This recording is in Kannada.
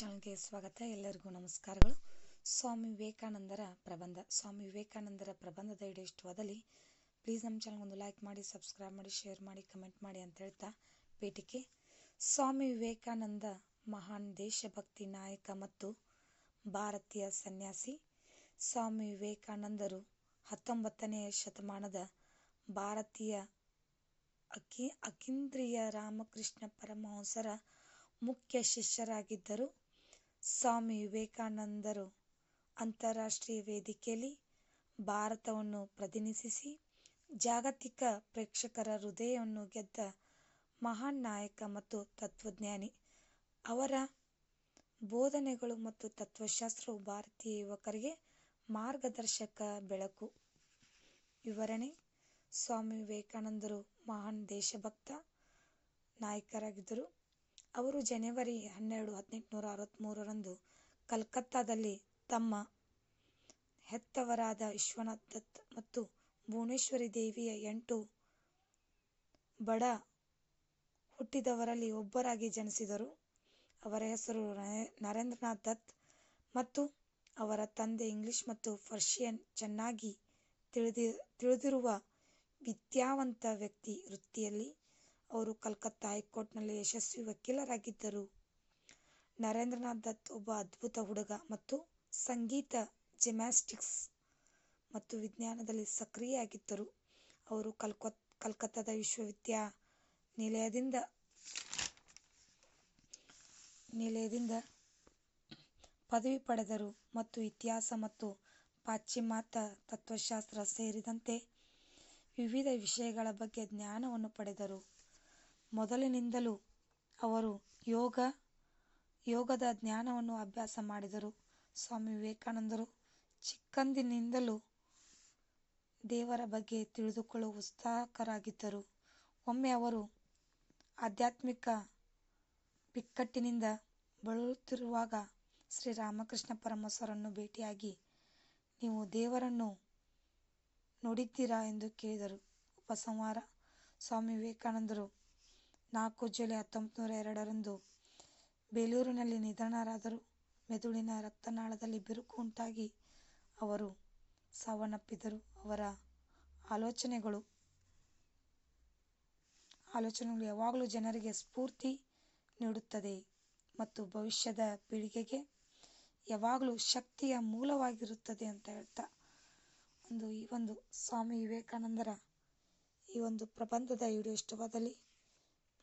ಚಾನಲ್ಗೆ ಸ್ವಾಗತ. ಎಲ್ಲರಿಗೂ ನಮಸ್ಕಾರಗಳು. ಸ್ವಾಮಿ ವಿವೇಕಾನಂದರ ಪ್ರಬಂಧ. ಸ್ವಾಮಿ ವಿವೇಕಾನಂದರ ಪ್ರಬಂಧದ ಇಡೀ ಇಷ್ಟವಾದಲ್ಲಿ ಪ್ಲೀಸ್ ನಮ್ಮ ಚಾನಲ್ ಒಂದು ಲೈಕ್ ಮಾಡಿ ಸಬ್ಸ್ಕ್ರೈಬ್ ಮಾಡಿ ಶೇರ್ ಮಾಡಿ ಕಮೆಂಟ್ ಮಾಡಿ ಅಂತ ಹೇಳ್ತಾ ಪೇಟಿಕೆ. ಸ್ವಾಮಿ ವಿವೇಕಾನಂದ ಮಹಾನ್ ದೇಶಭಕ್ತಿ ನಾಯಕ ಮತ್ತು ಭಾರತೀಯ ಸನ್ಯಾಸಿ. ಸ್ವಾಮಿ ವಿವೇಕಾನಂದರು ಹತ್ತೊಂಬತ್ತನೆಯ ಶತಮಾನದ ಭಾರತೀಯ ಅಕಿ ಅಕೀಂದ್ರಿಯ ರಾಮಕೃಷ್ಣ ಪರಮಹಂಸರ ಮುಖ್ಯ ಶಿಷ್ಯರಾಗಿದ್ದರು. ಸ್ವಾಮಿ ವಿವೇಕಾನಂದರು ಅಂತಾರಾಷ್ಟ್ರೀಯ ವೇದಿಕೆಯಲ್ಲಿ ಭಾರತವನ್ನು ಪ್ರತಿನಿಧಿಸಿ ಜಾಗತಿಕ ಪ್ರೇಕ್ಷಕರ ಹೃದಯವನ್ನು ಗೆದ್ದ ಮಹಾನ್ ನಾಯಕ ಮತ್ತು ತತ್ವಜ್ಞಾನಿ. ಅವರ ಬೋಧನೆಗಳು ಮತ್ತು ತತ್ವಶಾಸ್ತ್ರವು ಭಾರತೀಯ ಯುವಕರಿಗೆ ಮಾರ್ಗದರ್ಶಕ ಬೆಳಕು. ವಿವರಣೆ, ಸ್ವಾಮಿ ವಿವೇಕಾನಂದರು ಮಹಾನ್ ದೇಶಭಕ್ತ ನಾಯಕರಾಗಿದ್ದರು. ಅವರು ಜನವರಿ ಹನ್ನೆರಡು ಹದಿನೆಂಟುನೂರ ಅರವತ್ತ್ಮೂರರಂದು ಕಲ್ಕತ್ತಾದಲ್ಲಿ ತಮ್ಮ ಹೆತ್ತವರಾದ ವಿಶ್ವನಾಥ್ ದತ್ ಮತ್ತು ಭುವನೇಶ್ವರಿ ದೇವಿಯ ಎಂಟು ಬಡ ಹುಟ್ಟಿದವರಲ್ಲಿ ಒಬ್ಬರಾಗಿ ಜನಿಸಿದರು. ಅವರ ಹೆಸರು ನರೇಂದ್ರನಾಥ್ ದತ್ ಮತ್ತು ಅವರ ತಂದೆ ಇಂಗ್ಲಿಷ್ ಮತ್ತು ಪರ್ಷಿಯನ್ ಚೆನ್ನಾಗಿ ತಿಳಿದಿ, ತಿಳಿದಿರುವ ವಿದ್ಯಾವಂತ ವ್ಯಕ್ತಿ ವೃತ್ತಿಯಲ್ಲಿ ಅವರು ಕಲ್ಕತ್ತಾ ಹೈಕೋರ್ಟ್ನಲ್ಲಿ ಯಶಸ್ವಿ ವಕೀಲರಾಗಿದ್ದರು. ನರೇಂದ್ರನಾಥ್ ದತ್ ಒಬ್ಬ ಅದ್ಭುತ ಹುಡುಗ ಮತ್ತು ಸಂಗೀತ, ಜಿಮ್ನಾಸ್ಟಿಕ್ಸ್ ಮತ್ತು ವಿಜ್ಞಾನದಲ್ಲಿ ಸಕ್ರಿಯರಾಗಿದ್ದರು ಅವರು ಕಲ್ಕತ್ ಕಲ್ಕತ್ತಾದ ವಿಶ್ವವಿದ್ಯಾನಿಲಯದಿಂದ, ನಿಲಯದಿಂದ ಪದವಿ ಪಡೆದರು ಮತ್ತು ಇತಿಹಾಸ ಮತ್ತು ಪಾಶ್ಚಿಮಾತ್ಯ ತತ್ವಶಾಸ್ತ್ರ ಸೇರಿದಂತೆ ವಿವಿಧ ವಿಷಯಗಳ ಬಗ್ಗೆ ಜ್ಞಾನವನ್ನು ಪಡೆದರು. ಮೊದಲಿನಿಂದಲೂ ಅವರು ಯೋಗ, ಯೋಗದ ಜ್ಞಾನವನ್ನು ಅಭ್ಯಾಸ ಮಾಡಿದರು. ಸ್ವಾಮಿ ವಿವೇಕಾನಂದರು, ಚಿಕ್ಕಂದಿನಿಂದಲೂ ದೇವರ ಬಗ್ಗೆ ತಿಳಿದುಕೊಳ್ಳುವ ಉತ್ಸಾಹಕರಾಗಿದ್ದರು ಒಮ್ಮೆ ಅವರು ಆಧ್ಯಾತ್ಮಿಕ ಬಿಕ್ಕಟ್ಟಿನಿಂದ ಬಳಲುತ್ತಿರುವಾಗ ಶ್ರೀ ರಾಮಕೃಷ್ಣ ಪರಮಹಂಸರನ್ನು ಭೇಟಿಯಾಗಿ, ನೀವು ದೇವರನ್ನು ನೋಡಿದ್ದೀರಾ ಎಂದು ಕೇಳಿದರು. ಉಪಸಂಹಾರ, ಸ್ವಾಮಿ ವಿವೇಕಾನಂದರು ನಾಲ್ಕು ಜುಲೈ ಹತ್ತೊಂಬತ್ತು ನೂರ ಎರಡರಂದು ಬೇಲೂರಿನಲ್ಲಿ ನಿಧನರಾದರು. ಮೆದುಳಿನ ರಕ್ತನಾಳದಲ್ಲಿ ಬಿರುಕು ಉಂಟಾಗಿ ಅವರು ಸಾವನ್ನಪ್ಪಿದರು. ಅವರ ಆಲೋಚನೆಗಳು ಆಲೋಚನೆಗಳು ಯಾವಾಗಲೂ ಜನರಿಗೆ ಸ್ಫೂರ್ತಿ ನೀಡುತ್ತದೆ ಮತ್ತು ಭವಿಷ್ಯದ ಪೀಳಿಗೆಗೆ ಯಾವಾಗಲೂ ಶಕ್ತಿಯ ಮೂಲವಾಗಿರುತ್ತದೆ ಅಂತ ಹೇಳ್ತಾ ಒಂದು ಈ ಒಂದು ಸ್ವಾಮಿ ವಿವೇಕಾನಂದರ ಈ ಒಂದು ಪ್ರಬಂಧದ ವಿಡಿಯೋ ಇಷ್ಟವಾದಲ್ಲಿ